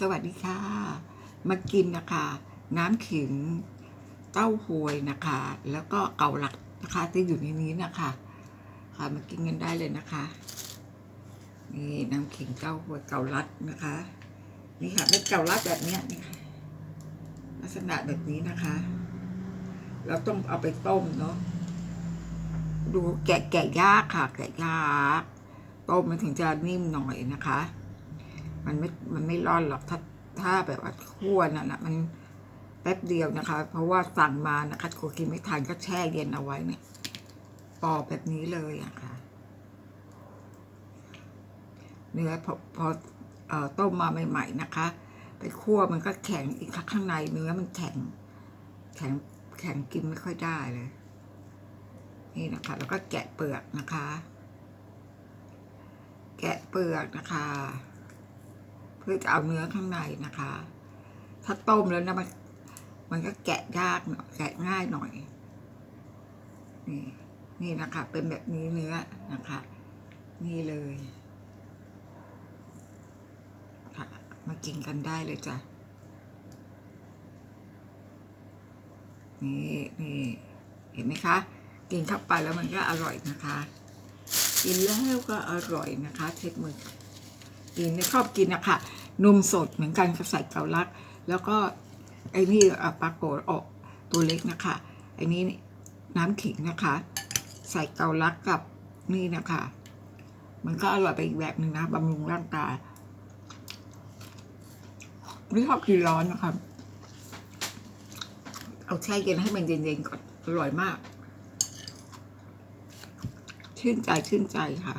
สวัสดีค่ะ มากินนะคะ น้ำขิงเต้าหวยนะคะ แล้วก็เกาหลักนะคะที่อยู่ในนี้นะคะ ค่ะมากินกันได้เลยนะคะ นี่น้ำขิงเต้าหวยเกาลัดนะคะ นี่ค่ะเป็นเกาลัดแบบเนี้ยนี่ค่ะลักษณะแบบนี้นะคะ เราต้องเอาไปต้มเนาะดูแกะแกะยากค่ะ แกะยากต้มมันถึงจะนิ่มหน่อยนะคะ มันไม่มันไม่ร่อนหรอกถ้าถ้าแบบว่าคั่วนั่นนะมันแป๊บเดียวนะคะ เพราะว่าสั่งมานะคะกลัวกินไม่ทันก็แช่เย็นเอาไว้เนี่ยปอกแบบนี้เลยอะค่ะ เนื้อพอพอเอ่อต้มมาใหม่ๆนะคะ ไปคั่วมันก็แข็งอีกข้างในเนื้อมันแข็ง แข็งแข็งกินไม่ค่อยได้เลย นี่นะคะ แล้วก็แกะเปลือกนะคะ แกะเปลือกนะคะ เพื่อจะเอาเนื้อข้างในนะคะ ถ้าต้มแล้วนะมันมันก็แกะยากหน่อยแกะง่ายหน่อย นี่นี่นะคะ เป็นแบบนี้เนื้อนะคะ นี่เลยค่ะมากินกันได้เลยจ้ะนี่นี่เห็นไหมคะ กินเข้าไปแล้วมันก็อร่อยนะคะ กินแล้วก็อร่อยนะคะ เช็ดมือ กินเนี่ชอบกินนะคะนมสดเหมือนกันกับใส่เกาลัดแล้วก็ไอ้นี่ปลาโกดออกตัวเล็กนะคะไอ้นี่น้ำขิงนะคะ ใส่เกาลัดกับนี่นะคะ มันก็อร่อยไปอีกแบบหนึ่งนะบำรุงร่างกายไม่ชอบกินร้อนนะคะเอาแช่เย็นให้มันเย็นๆก่อนอร่อยมาก ชื่นใจชื่นใจค่ะ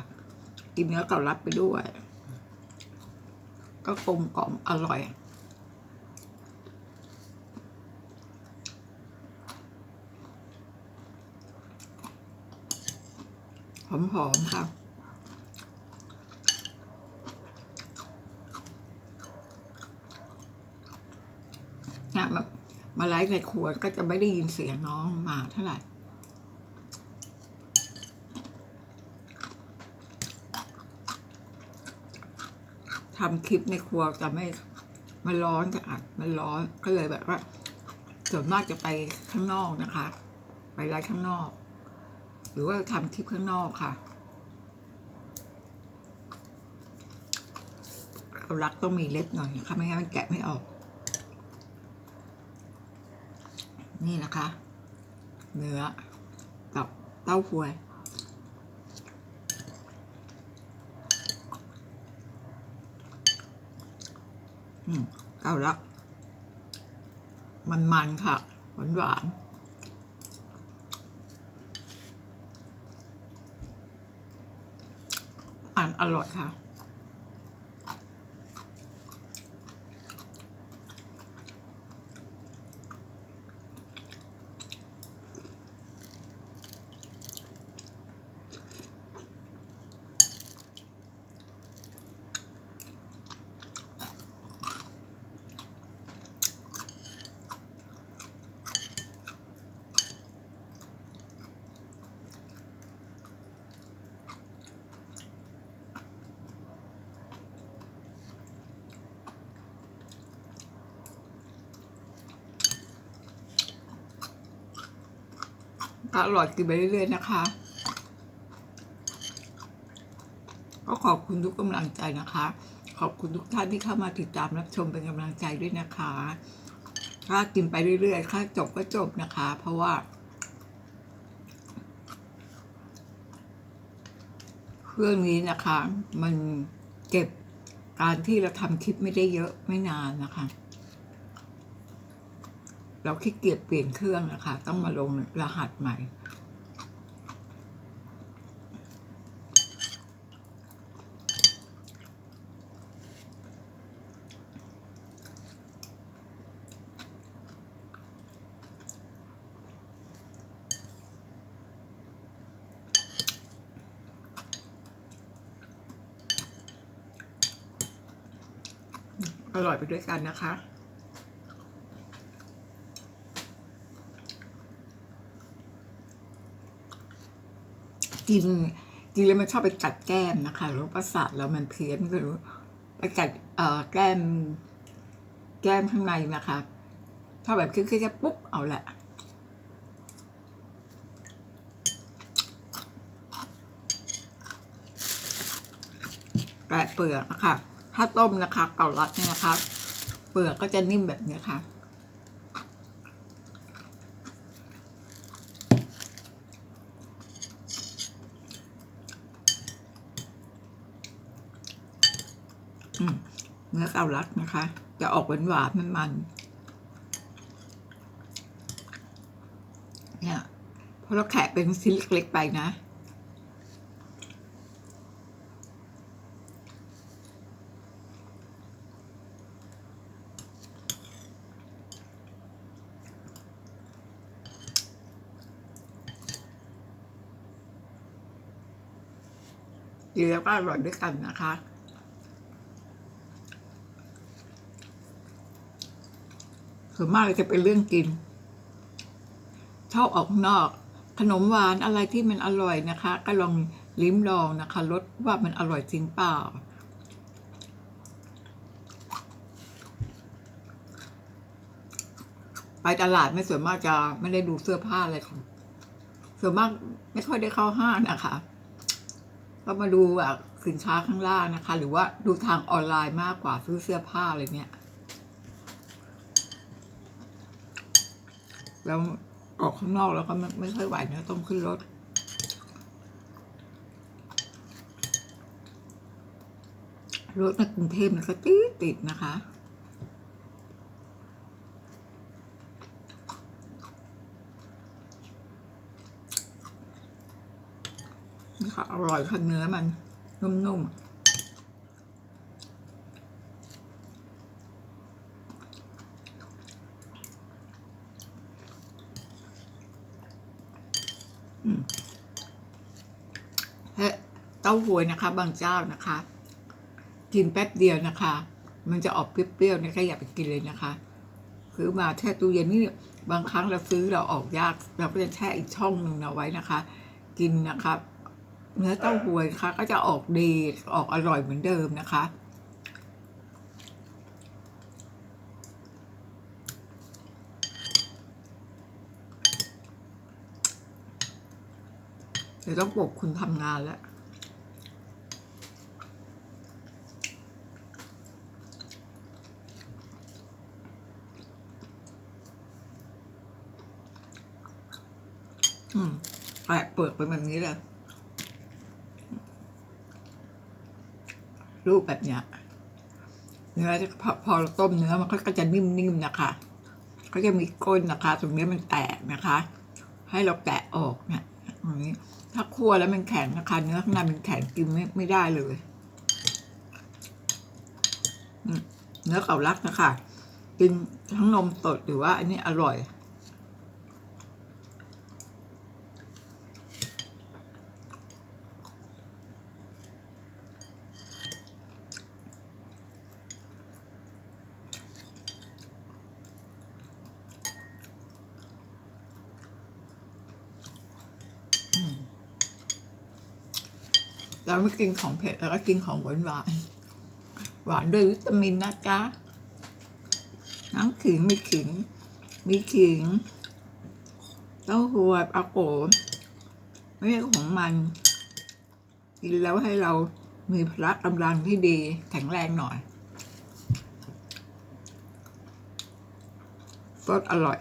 กินเนื้อเกาลัดไปด้วย ก็กลมกล่อมอร่อย หอมๆค่ะนี่ยมามาไลฟ์ในครัวก็จะไม่ได้ยินเสียงน้องมาเท่าไหร่ ทำคลิปในครัวจะไม่มันร้อนจะอัดมันร้อนก็เลยแบบว่าส่วนมากจะไปข้างนอกนะคะ ไปไลฟ์ข้างนอก หรือว่าทำคลิปข้างนอกค่ะเอารักต้องมีเล็บหน่อยนะคะไม่งั้นมันแกะไม่ออก นี่นะคะ เนื้อกับเต้าหวย อืมเก้าลักมันมันๆค่ะ หวานหวานๆอ่านอร่อยค่ะ อร่อยกินไปเรื่อยๆนะคะ ก็ขอบคุณทุกกำลังใจนะคะ ขอบคุณทุกท่านที่เข้ามาติดตามรับชมเป็นกำลังใจด้วยนะคะ ถ้ากินไปเรื่อยๆถ้าจบก็จบนะคะ เพราะว่าเครื่องนี้นะคะ มันเก็บการที่เราทำคลิปไม่ได้เยอะไม่นานนะคะ เราขี้เกียจเปลี่ยนเครื่องนะคะ ต้องมาลงรหัสใหม่ อร่อยไปด้วยกันนะคะ กินกินแล้วมันชอบไปกัดแก้มนะคะรือว่าประสาทแล้วมันเพี้ยนไม่รู้ไปกัดเอ่อแก้ม แก้มข้างในนะคะถ้าแบบคลิกๆปุ๊บเอาละแกะเปลือกนะคะถ้าต้มนะคะเกาลัดเนี่ยนะคะ เปลือกก็จะนิ่มแบบนี้ค่ะ อืม เนื้อเกาลัดนะคะ จะออกหวานหวานมันมันๆเนี่ยเพราะเราแขะเป็นชิ้นเล็กๆไปนะดีแล้วก็อร่อยด้วยกันนะคะ ส่วนมากเลยจะเป็นเรื่องกินชอบออกนอก ขนมหวานอะไรที่มันอร่อยนะคะ ก็ลองลิ้มลองนะคะรสว่ามันอร่อยจริงเปล่าไปตลาดไม่ส่วนมากจะไม่ได้ดูเสื้อผ้าอะไรของส่วนมากไม่ค่อยได้เข้าห้างนะคะ ก็มาดูแบบสินค้าข้างล่างนะคะ หรือว่าดูทางออนไลน์มากกว่าซื้อเสื้อผ้าอะไรเนี่ย แล้วออกข้างนอกแล้วก็ไม่ไม่ค่อยไหวเนื้อต้องขึ้นรถรถในกรุงเทพมันก็ติดติดนะคะ นี่ค่ะ อร่อยค่ะเนื้อมัน นุ่มๆ อืมและ เต้าหวยนะคะ บางเจ้านะคะ กินแป๊บเดียวนะคะ มันจะออกเปรี้ยวๆนะคะอย่าไปกินเลยนะคะซื้อมาแช่ตู้เย็นนี่บางครั้งเราซื้อเราออกยากเราก็จะแช่อีกช่องหนึ่งเอาไว้นะคะ กินนะคะเนื้อเต้าหวยนะคะก็จะออกดีออกอร่อยเหมือนเดิมนะคะ เดี๋ยวต้องปลุกคุณทำงานแล้วอืมแปะเปลือกเป็นแบบนี้เลยรูปแบบเนี้ยเนื้อจะพอพอเราต้มเนื้อมันก็จะนิ่มๆนะคะ ก็จะมีก้นนะคะ ตรงนี้มันแตกนะคะ ให้เราแกะออกเนี่ย อย่างนี้ ถ้าคั่วแล้วมันแข็งนะคะเนื้อข้างในมันแข็งกินไม่ไม่ได้เลยเนื้อเก่ารักนะคะกินทั้งนมสดหรือว่า อันนี้อร่อย เราไม่กินของเผ็ดเราก็กินของหวานหวานหวานด้วยวิตามินนะจ๊ะน้ำขิงมีขิง มีขิงเต้าหู้อาโกไม่ใช่ของมันกินแล้วให้เรามีพละกำลังที่ดีแข็งแรงหน่อยรสอร่อย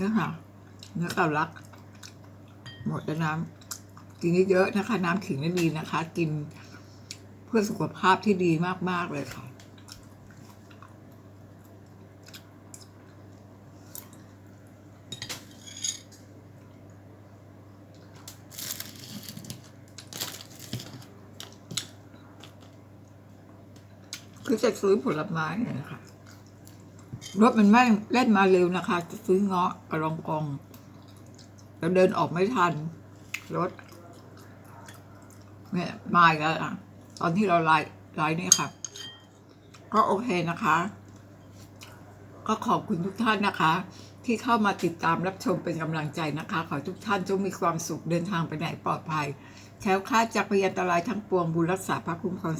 เนื้อค่ะ เนื้อเต่าลัก หมดแล้วน้ำกินเยอะๆนะคะ น้ำขิงนี่ดีนะคะ กินเพื่อสุขภาพที่ดีมากๆเลยค่ะคือจะซื้อผลไม้เนี่ยนะคะ รถมันไม่เล่นมาเร็วนะคะ จะซื้อเงาะกระรองกองแล้วเดินออกไม่ทัน รถเนี่ยมาอีกแล้วอะตอนที่เราไลฟ์ไลฟ์นี่ค่ะ ก็โอเคนะคะ ก็ขอบคุณทุกท่านนะคะ ที่เข้ามาติดตามรับชมเป็นกำลังใจนะคะ ขอทุกท่านจงมีความสุขเดินทางไปไหนปลอดภัยแคล้วคลาดจากพยันตรายทั้งปวงบุญรักษาพระคุ้มครอง